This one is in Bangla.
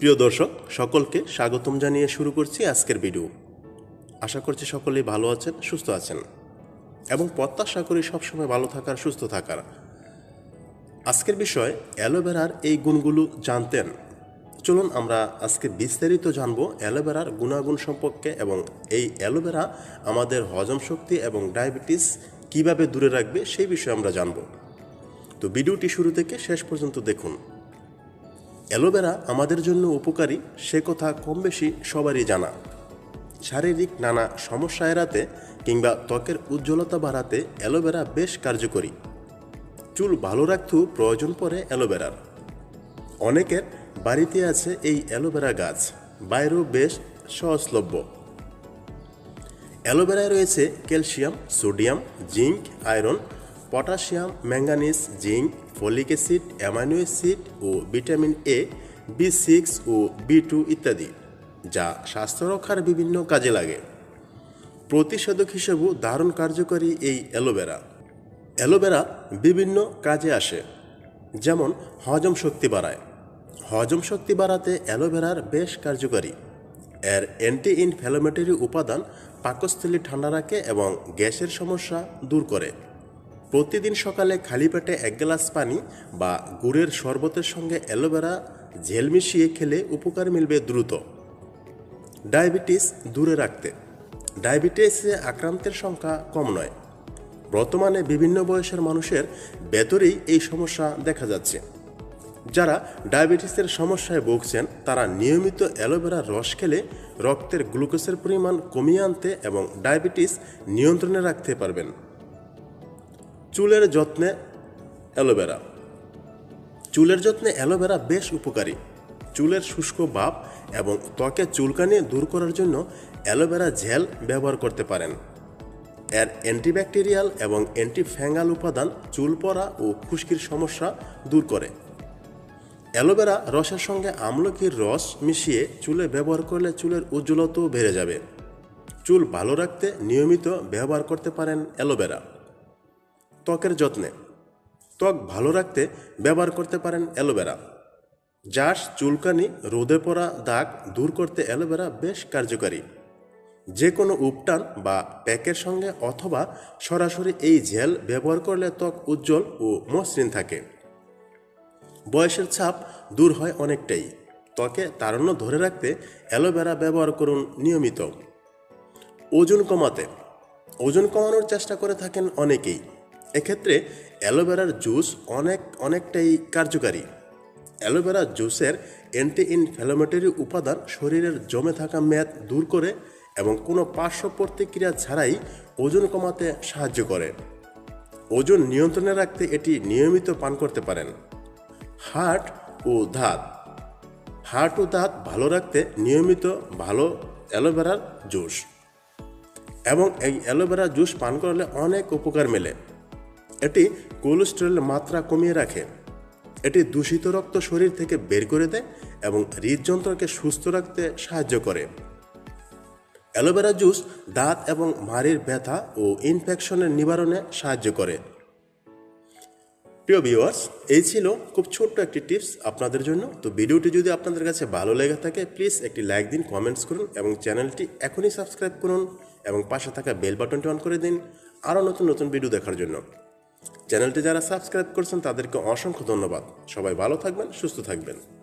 প্রিয় দর্শক, সকলকে স্বাগতম জানিয়ে শুরু করছি আজকের ভিডিও। আশা করছি সকলেই ভালো আছেন, সুস্থ আছেন এবং প্রত্যাশা করি সবসময় ভালো থাকার, সুস্থ থাকার। আজকের বিষয়, অ্যালোভেরার এই গুণগুলো জানতেন। চলুন আমরা আজকে বিস্তারিত জানব অ্যালোভেরার গুণাগুণ সম্পর্কে এবং এই অ্যালোভেরা আমাদের হজম শক্তি এবং ডায়াবেটিস কীভাবে দূরে রাখবে সেই বিষয়ে আমরা জানব। তো ভিডিওটি শুরু থেকে শেষ পর্যন্ত দেখুন। অ্যালোভেরা আমাদের জন্য উপকারী, সে কথা কম বেশি সবারই জানা। শারীরিক নানা সমস্যা এড়াতে কিংবা ত্বকের উজ্জ্বলতা বাড়াতে অ্যালোভেরা বেশ কার্যকরী। চুল ভালো রাখতেও প্রয়োজন পড়ে অ্যালোভেরার। অনেকের বাড়িতে আছে এই অ্যালোভেরা গাছ, বাইরেও বেশ সহজলভ্য। অ্যালোভেরায় রয়েছে calcium, sodium, zinc, iron potassium, manganese, zinc, folic acid, amino acid O vitamin A B six ও বি টু ইত্যাদি, যা স্বাস্থ্য রক্ষার বিভিন্ন কাজে লাগে। প্রতিষেধক হিসেবেও দারুণ কার্যকরী এই অ্যালোভেরা। অ্যালোভেরা বিভিন্ন কাজে আসে, যেমন হজম শক্তি বাড়ায়। হজম শক্তি বাড়াতে অ্যালোভেরার বেশ কার্যকরী। এর অ্যান্টি ইনফ্ল্যামেটরি উপাদান পাকস্থলী ঠান্ডা রাখে এবং গ্যাসের সমস্যা দূর করে। প্রতিদিন সকালে খালি পেটে এক গ্লাস পানি বা গুড়ের শরবতের সঙ্গে অ্যালোভেরা ঝেল মিশিয়ে খেলে উপকার মিলবে দ্রুত। ডায়াবেটিস দূরে রাখতে। ডায়াবেটিসে আক্রান্তের সংখ্যা কম নয়। বর্তমানে বিভিন্ন বয়সের মানুষের ভেতরেই এই সমস্যা দেখা যাচ্ছে। যারা ডায়াবেটিসের সমস্যায় ভুগছেন, তারা নিয়মিত অ্যালোভেরার রস খেলে রক্তের গ্লুকোজের পরিমাণ কমিয়ে আনতে এবং ডায়াবেটিস নিয়ন্ত্রণে রাখতে পারবেন। চুলের যত্নে অ্যালোভেরা। চুলের যত্নে অ্যালোভেরা বেশ উপকারী। চুলের শুষ্ক ভাব এবং ত্বকে চুলকানি দূর করার জন্য অ্যালোভেরা জেল ব্যবহার করতে পারেন। এর অ্যান্টিব্যাকটেরিয়াল এবং অ্যান্টিফ্যাঙ্গাল উপাদান চুল পড়া ও খুশকির সমস্যা দূর করে। অ্যালোভেরা রসের সঙ্গে আমলকির রস মিশিয়ে চুলে ব্যবহার করলে চুলের উজ্জ্বলতাও বেড়ে যাবে। চুল ভালো রাখতে নিয়মিত ব্যবহার করতে পারেন অ্যালোভেরা। ত্বকের যত্নে। ত্বক ভালো রাখতে ব্যবহার করতে পারেন অ্যালোভেরা। জাস চুলকানি, রোদে পড়া দাগ দূর করতে অ্যালোভেরা বেশ কার্যকারী। যে কোনো উপটান বা প্যাকের সঙ্গে অথবা সরাসরি এই জেল ব্যবহার করলে ত্বক উজ্জ্বল ও মসৃণ থাকে। বয়সের ছাপ দূর হয় অনেকটাই। ত্বকে তারণ্য ধরে রাখতে অ্যালোভেরা ব্যবহার করুন নিয়মিত। ওজন কমাতে। ওজন কমানোর চেষ্টা করে থাকেন অনেকেই। এক্ষেত্রে অ্যালোভেরার জুস অনেক, অনেকটাই কার্যকারী। অ্যালোভেরা জুসের অ্যান্টি ইনফ্ল্যামেটরি উপাদান শরীরের জমে থাকা মেদ দূর করে এবং কোনো পার্শ্ব প্রতিক্রিয়া ছাড়াই ওজন কমাতে সাহায্য করে। ওজন নিয়ন্ত্রণে রাখতে এটি নিয়মিত পান করতে পারেন। হার্ট ও দাঁত। হার্ট ও দাঁত ভালো রাখতে নিয়মিত ভালো অ্যালোভেরার জুস। এবং এই অ্যালোভেরা জুস পান করলে অনেক উপকার মেলে। এটি কোলেস্টেরলের মাত্রা কমিয়ে রাখে। এটি দূষিত রক্ত শরীর থেকে বের করে দেয় এবং হৃদযন্ত্রকে সুস্থ রাখতে সাহায্য করে। অ্যালোভেরা জুস, দাঁত এবং মাড়ির ব্যথা ও ইনফেকশনের নিবারণে সাহায্য করে। প্রিয় ভিউয়ার্স এই ছিল খুব ছোট্ট একটি টিপস আপনাদের জন্য। তো ভিডিওটি যদি আপনাদের কাছে ভালো লেগে থাকে প্লিজ একটি লাইক দিন কমেন্টস করুন এবং চ্যানেলটি এখনই সাবস্ক্রাইব করুন এবং পাশে থাকা বেল বাটনটি অন করে দিন। আরও নতুন নতুন ভিডিও দেখার জন্য। চ্যানেলটি যারা সাবস্ক্রাইব করছেন তাদেরকে অসংখ্য ধন্যবাদ। সবাই ভালো থাকবেন সুস্থ থাকবেন।